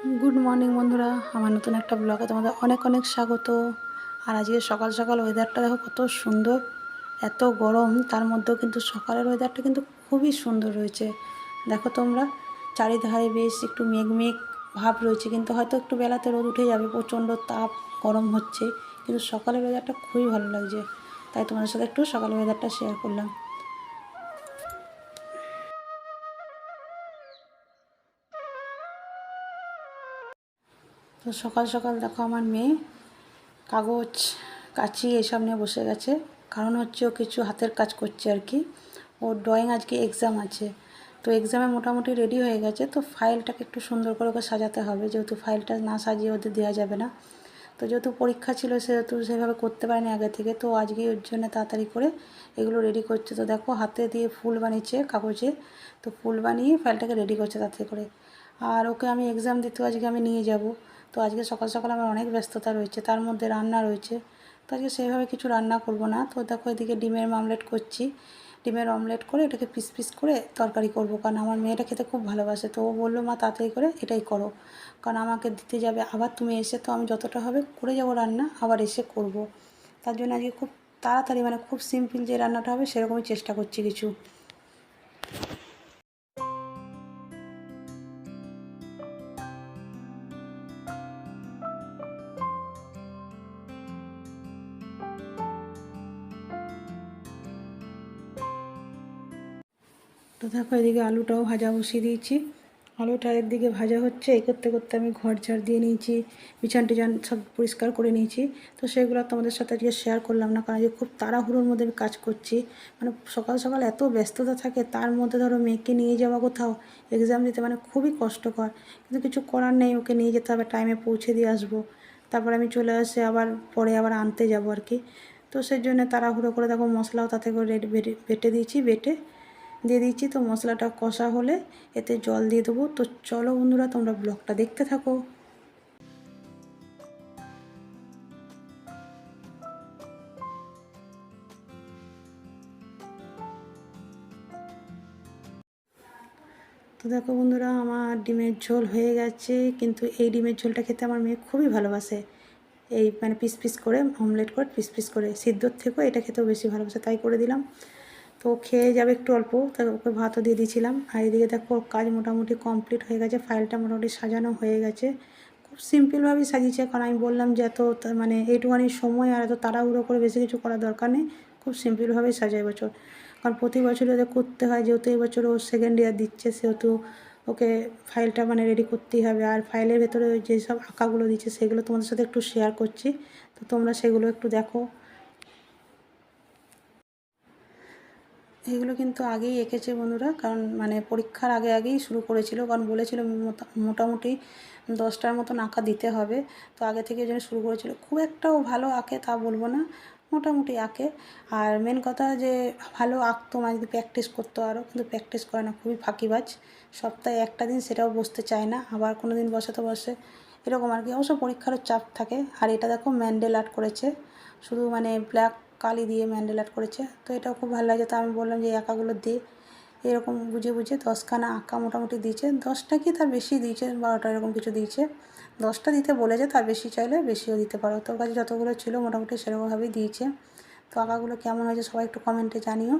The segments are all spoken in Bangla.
গুড মর্নিং বন্ধুরা। আমার নতুন একটা ব্লগে তোমাদের অনেক অনেক স্বাগত। আর আজকে সকাল সকাল ওয়েদারটা দেখো কত সুন্দর, এত গরম। তার মধ্যেও কিন্তু সকালের ওয়েদারটা কিন্তু খুবই সুন্দর রয়েছে। দেখো তোমরা, চারিধারে বেশ একটু মেঘ মেঘ ভাব রয়েছে, কিন্তু হয়তো একটু বেলাতে রোদ উঠে যাবে, প্রচণ্ড তাপ, গরম হচ্ছে। কিন্তু সকালের ওয়েদারটা খুবই ভালো লাগছে। তাই তোমাদের সাথে একটু সকালের ওয়েদারটা শেয়ার করলাম। তো সকাল সকাল দেখো আমার মেয়ে কাগজ, কাঁচি এসব নিয়ে বসে গেছে। কারণ হচ্ছে ও কিছু হাতের কাজ করছে আর কি। ওর ড্রয়িং আজকে এক্সাম আছে। তো এক্সামে মোটামুটি রেডি হয়ে গেছে। তো ফাইলটাকে একটু সুন্দর করে ওকে সাজাতে হবে। যেহেতু ফাইলটা না সাজিয়ে ওদের দেওয়া যাবে না। তো যেহেতু পরীক্ষা ছিল, সেহেতু সেভাবে করতে পারেনি আগে থেকে। তো আজকে ওর জন্য তাড়াতাড়ি করে এগুলো রেডি করছে। তো দেখো হাতে দিয়ে ফুল বানিয়েছে কাগজে। তো ফুল বানিয়ে ফাইলটাকে রেডি করছে তাড়াতাড়ি করে। আর ওকে আমি এক্সাম দিতেও আজকে আমি নিয়ে যাব। তো আজকে সকাল সকাল আমার অনেক ব্যস্ততা রয়েছে, তার মধ্যে রান্না রয়েছে। তো আজকে সেইভাবে কিছু রান্না করব না। তো দেখো এদিকে ডিমের মামলেট করছি। ডিমের অমলেট করে এটাকে পিস পিস করে তরকারি করব, কারণ আমার মেয়েটা খেতে খুব ভালোবাসে। তো ও বলল, মা, তাড়াতাড়ি করে এটাই করো। কারণ আমাকে দিতে যাবে, আবার তুমি এসে তো আমি যতটা হবে করে যাব রান্না, আবার এসে করব। তার জন্য আজকে খুব তাড়াতাড়ি মানে খুব সিম্পল যে রান্নাটা হবে, সেরকমই চেষ্টা করছি কিছু। তো দেখো এদিকে আলুটাও ভাজা বসিয়ে দিয়েছি। আলুটা একদিকে ভাজা হচ্ছে, এই করতে করতে আমি ঘর ঝাড় দিয়ে নিয়েছি, বিছান টিছান সব পরিষ্কার করে নিয়েছি। তো সেগুলো তোমাদের সাথে আজকে শেয়ার করলাম না, কারণ যে খুব তাড়াহুড়োর মধ্যে আমি কাজ করছি। মানে সকাল সকাল এত ব্যস্ততা থাকে, তার মধ্যে ধরো মেয়েকে নিয়ে যাওয়া কোথাও এক্সাম দিতে মানে খুবই কষ্টকর। কিন্তু কিছু করার নেই, ওকে নিয়ে যেতে হবে টাইমে পৌঁছে দিয়ে আসব। তারপর আমি চলে আসে, আবার পরে আবার আনতে যাব আর কি। তো সেই জন্য তাড়াহুড়ো করে দেখো মশলাও তাতে করে বেটে দিয়েছি, বেটে দিয়ে দিচ্ছি। তো মশলাটা কষা হলে এতে জল দিয়ে দেবো। তো চলো বন্ধুরা, তোমরা ব্লগটা দেখতে থাকো। তো দেখো বন্ধুরা, আমার ডিমের ঝোল হয়ে গেছে। কিন্তু এই ডিমের ঝোলটা খেতে আমার মেয়ে খুবই ভালোবাসে। এই মানে পিস পিস করে, অমলেট করে পিস পিস করে। সিদ্ধর থেকেও এটা খেতেও বেশি ভালোবাসে, তাই করে দিলাম। তো খেয়ে যাবে একটু অল্প তাই ওকে ভাতও দিয়ে দিয়েছিলাম। আর এদিকে দেখো কাজ মোটামুটি কমপ্লিট হয়ে গেছে ফাইলটা মোটামুটি সাজানো হয়ে গেছে। খুব সিম্পলভাবেই সাজিয়েছে, কারণ আমি বললাম যে এত মানে এইটুখানি সময় আর এত তাড়াহুড়ো করে বেশি কিছু করার দরকার নেই, খুব সিম্পলভাবেই সাজায় বছর। কারণ প্রতি বছর ওদের করতে হয়, যেহেতু এই বছর ও সেকেন্ড ইয়ার দিচ্ছে, সেহেতু ওকে ফাইলটা মানে রেডি করতেই হবে। আর ফাইলের ভেতরে যেসব আঁকাগুলো দিচ্ছে, সেগুলো তোমাদের সাথে একটু শেয়ার করছি। তো তোমরা সেগুলো একটু দেখো। এগুলো কিন্তু আগেই এঁকেছে বন্ধুরা, কারণ মানে পরীক্ষার আগে আগেই শুরু করেছিল, কারণ বলেছিল মোটামুটি দশটার মতন আঁকা দিতে হবে, তো আগে থেকে যেন শুরু করেছিল। খুব একটাও ভালো আঁকে তা বলব না, মোটামুটি আঁকে। আর মেন কথা যে ভালো আঁকতো মানে যদি প্র্যাকটিস করতো আরও, কিন্তু প্র্যাকটিস করে না, খুবই ফাঁকিবাজ। সপ্তাহে একটা দিন সেটাও বসতে চায় না, আবার কোনো দিন বসাতে বসে, এরকম আর কি। অবশ্য পরীক্ষারও চাপ থাকে। আর এটা দেখো ম্যান্ডেল আর্ট করেছে। শুধু মানে ব্ল্যাক কালি দিয়ে ম্যান্ডেল আর্ট করেছে। তো এটাও খুব ভালো লাগে তো আমি বললাম যে আঁকাগুলো দিয়ে এরকম বুঝে বুঝে দশখানা আঁকা মোটামুটি দিয়েছে। দশটা কি তার বেশি দিয়েছে? বারোটা এরকম কিছু দিয়েছে। দশটা দিতে বলেছে, তার বেশি চাইলে বেশিও দিতে পারো। তোর কাছে যতগুলো ছিল মোটামুটি সেরকমভাবেই দিয়েছে। তো আঁকাগুলো কেমন হয়েছে সবাই একটু কমেন্টে জানিও।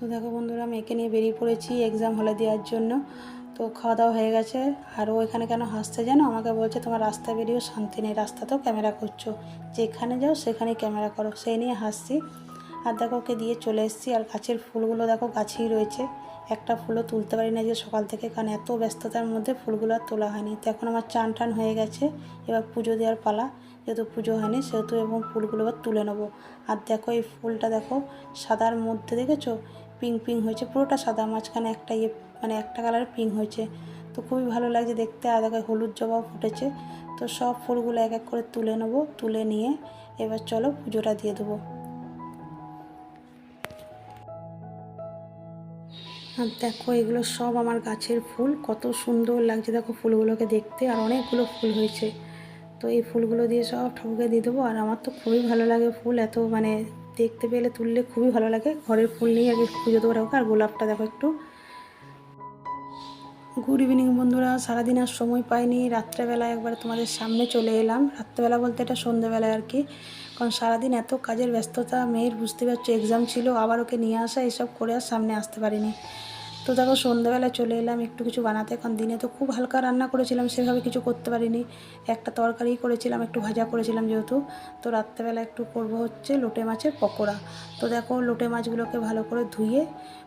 তো দেখো বন্ধুরা, মেয়েকে নিয়ে বেরিয়ে পড়েছি এক্সাম হলে দেওয়ার জন্য। তো খাওয়া দাওয়া হয়ে গেছে। আর ও এখানে কেন হাসতে জানো? আমাকে বলছে, তোমার রাস্তায় বেরিয়েও শান্তি নেই। রাস্তাতেও ক্যামেরা করছ। যেখানে যাও, সেখানেই ক্যামেরা করো। সেই নিয়ে হাসছি। আর দেখো, ওকে দিয়ে চলে এসেছি। আর গাছের ফুলগুলো দেখো, গাছেই রয়েছে। একটা ফুলও তুলতে পারি না যে সকাল থেকে, কারণ এত ব্যস্ততার মধ্যে ফুলগুলো আর তোলা হয়নি। তো এখন আমার চান টান হয়ে গেছে। এবার পুজো দেওয়ার পালা। যেহেতু পুজো হয়নি, সেহেতু এবং ফুলগুলো এবার তুলে নেব। আর দেখো, এই ফুলটা দেখো, সাদার মধ্যে দেখেছ? পিঙ্ক পিঙ্ক হয়েছে, পুরোটা সাদা, মাঝখানে একটা ইয়ে মানে একটা কালারের পিঙ্ক হয়েছে। তো খুবই ভালো লাগছে দেখতে, আর দেখো হলুদ জবাও ফুটেছে। তো সব ফুলগুলো এক এক করে তুলে নেব, তুলে নিয়ে এবার চলো পুজোটা দিয়ে দেবো। আর দেখো, এগুলো সব আমার গাছের ফুল, কত সুন্দর লাগছে দেখো ফুলগুলোকে দেখতে, আর অনেকগুলো ফুল হয়েছে। তো এই ফুলগুলো দিয়ে সব ঠাকুরকে দিয়ে দেবো, আর আমার তো খুবই ভালো লাগে ফুল, এত মানে দেখতে পেলে তুললে খুবই ভালো লাগে। ঘরের ফুল নিয়ে আগে পুজো দেবো রাখো আর গোলাপটা দেখো একটু। গুড ইভিনিং বন্ধুরা, সারাদিন আর সময় পাইনি। রাত্রেবেলায় একবার তোমাদের সামনে চলে এলাম। রাত্রেবেলা বলতে এটা সন্ধ্যেবেলায় আর কি। কারণ সারাদিন এত কাজের ব্যস্ততা, মেয়ের বুঝতে পারছ এক্সাম ছিল, আবার ওকে নিয়ে আসা, এসব করে আর সামনে আসতে পারিনি। তো দেখো সন্ধ্যাবেলা চলে এলাম, একটু কিছু বানাতে। এখন দিনে তো খুব হালকা রান্না করেছিলাম, সেভাবে কিছু করতে পারিনি। একটা তরকারি করেছিলাম, একটু ভাজা করেছিলাম যেহেতু। তো রাত্রেবেলা একটু করব হচ্ছে লোটে মাছের পকোড়া। তো দেখো, লোটে মাছগুলোকে ভালো করে ধুয়ে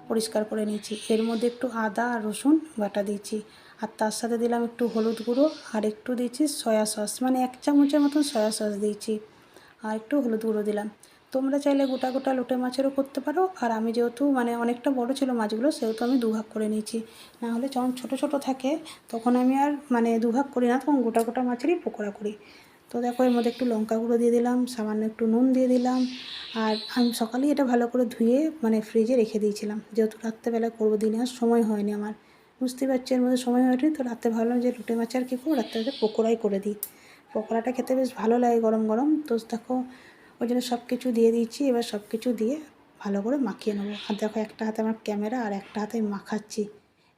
পরিষ্কার করে নিয়েছি। এর মধ্যে একটু আদা আর রসুন বাটা দিয়েছি। আর তার সাথে দিলাম একটু হলুদ গুঁড়ো, আর একটু দিয়েছি সয়া সস। মানে এক চামচের মতন সয়া সস দিয়েছি। আর একটু হলুদ গুঁড়ো দিলাম। তোমরা চাইলে গোটা গোটা লোটে মাছেরও করতে পারো। আর আমি যেহেতু মানে অনেকটা বড় ছিল মাছগুলো, সেহেতু আমি দুভাগ করে নিয়েছি। না হলে যখন ছোটো ছোটো থাকে, তখন আমি আর মানে দুভাগ করি না, তখন গোটা গোটা মাছেরই পকোড়া করি। তো দেখো, এর মধ্যে একটু লঙ্কা গুঁড়ো দিয়ে দিলাম, সামান্য একটু নুন দিয়ে দিলাম। আর আমি সকালেই এটা ভালো করে ধুয়ে মানে ফ্রিজে রেখে দিয়েছিলাম। যেহেতু রাত্রেবেলা করব, দিনে আর সময় হয়নি আমার। বুঝতে পারছি, এর মধ্যে সময় হয়নি, তো রাত্রে ভাবলাম যে লুটে মাছ আর কী করব রাত্রে পকোড়াই করে দিই। পকোড়াটা খেতে বেশ ভালো লাগে গরম গরম। তো দেখো ওই জন্য সব কিছু দিয়ে দিয়েছি, এবার সব কিছু দিয়ে ভালো করে মাখিয়ে নেব। আর দেখো একটা হাতে আমার ক্যামেরা আর একটা হাতে মাখাচ্ছি।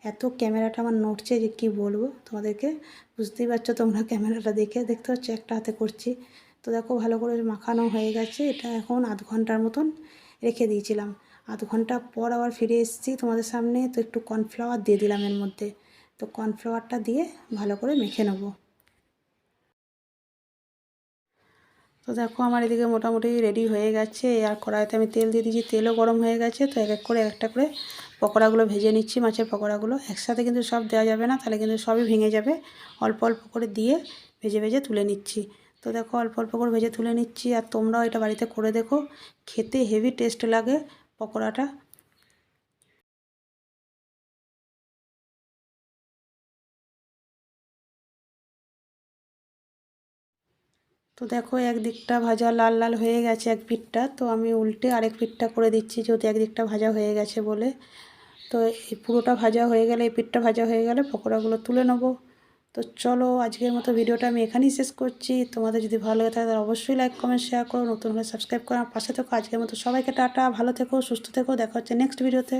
এত ক্যামেরাটা আমার নড়ছে যে কি বলব? তোমাদেরকে বুঝতেই পারছ তোমরা ক্যামেরাটা দেখে। দেখতে পাচ্ছ একটা হাতে করছি। তো দেখো ভালো করে মাখানো হয়ে গেছে। এটা এখন আধ ঘণ্টার মতন রেখে দিয়েছিলাম। আধ ঘণ্টা পর আবার ফিরে এসেছি তোমাদের সামনে। তো একটু কর্নফ্লাওয়ার দিয়ে দিলাম এর মধ্যে। তো কর্নফ্লাওয়ারটা দিয়ে ভালো করে মেখে নেব। তো দেখো আমার এদিকে মোটামুটি রেডি হয়ে গেছে। আর কড়াইতে আমি তেল দিয়ে দিয়েছি, তেলও গরম হয়ে গেছে। তো এক এক করে একটা করে পকোড়াগুলো ভেজে নিচ্ছি, মাছের পকোড়াগুলো। একসাথে কিন্তু সব দেওয়া যাবে না, তাহলে কিন্তু সবই ভেঙে যাবে। অল্প অল্প করে দিয়ে ভেজে ভেজে তুলে নিচ্ছি। তো দেখো অল্প অল্প করে ভেজে তুলে নিচ্ছি। আর তোমরাও এটা বাড়িতে করে দেখো। খেতে হেভি টেস্ট লাগে পকোড়াটা। তো দেখো একদিকটা ভাজা লাল লাল হয়ে গেছে এক পিঠটা, তো আমি উল্টে আরেক পিঠটা করে দিচ্ছি যেহেতু একদিকটা ভাজা হয়ে গেছে বলে। তো এই পুরোটা ভাজা হয়ে গেলে, এই পিঠটা ভাজা হয়ে গেলে পকোড়াগুলো তুলে নেব। তো চলো আজকের মতো ভিডিওটা আমি এখানেই শেষ করছি। তোমাদের যদি ভালো লাগে তাহলে অবশ্যই লাইক কমেন্ট শেয়ার করো। নতুন হলে সাবস্ক্রাইব করো। পাশে থেকো। আজকের মতো সবাইকে টাটা। ভালো থেকো, সুস্থ থেকো। দেখা হচ্ছে নেক্সট ভিডিওতে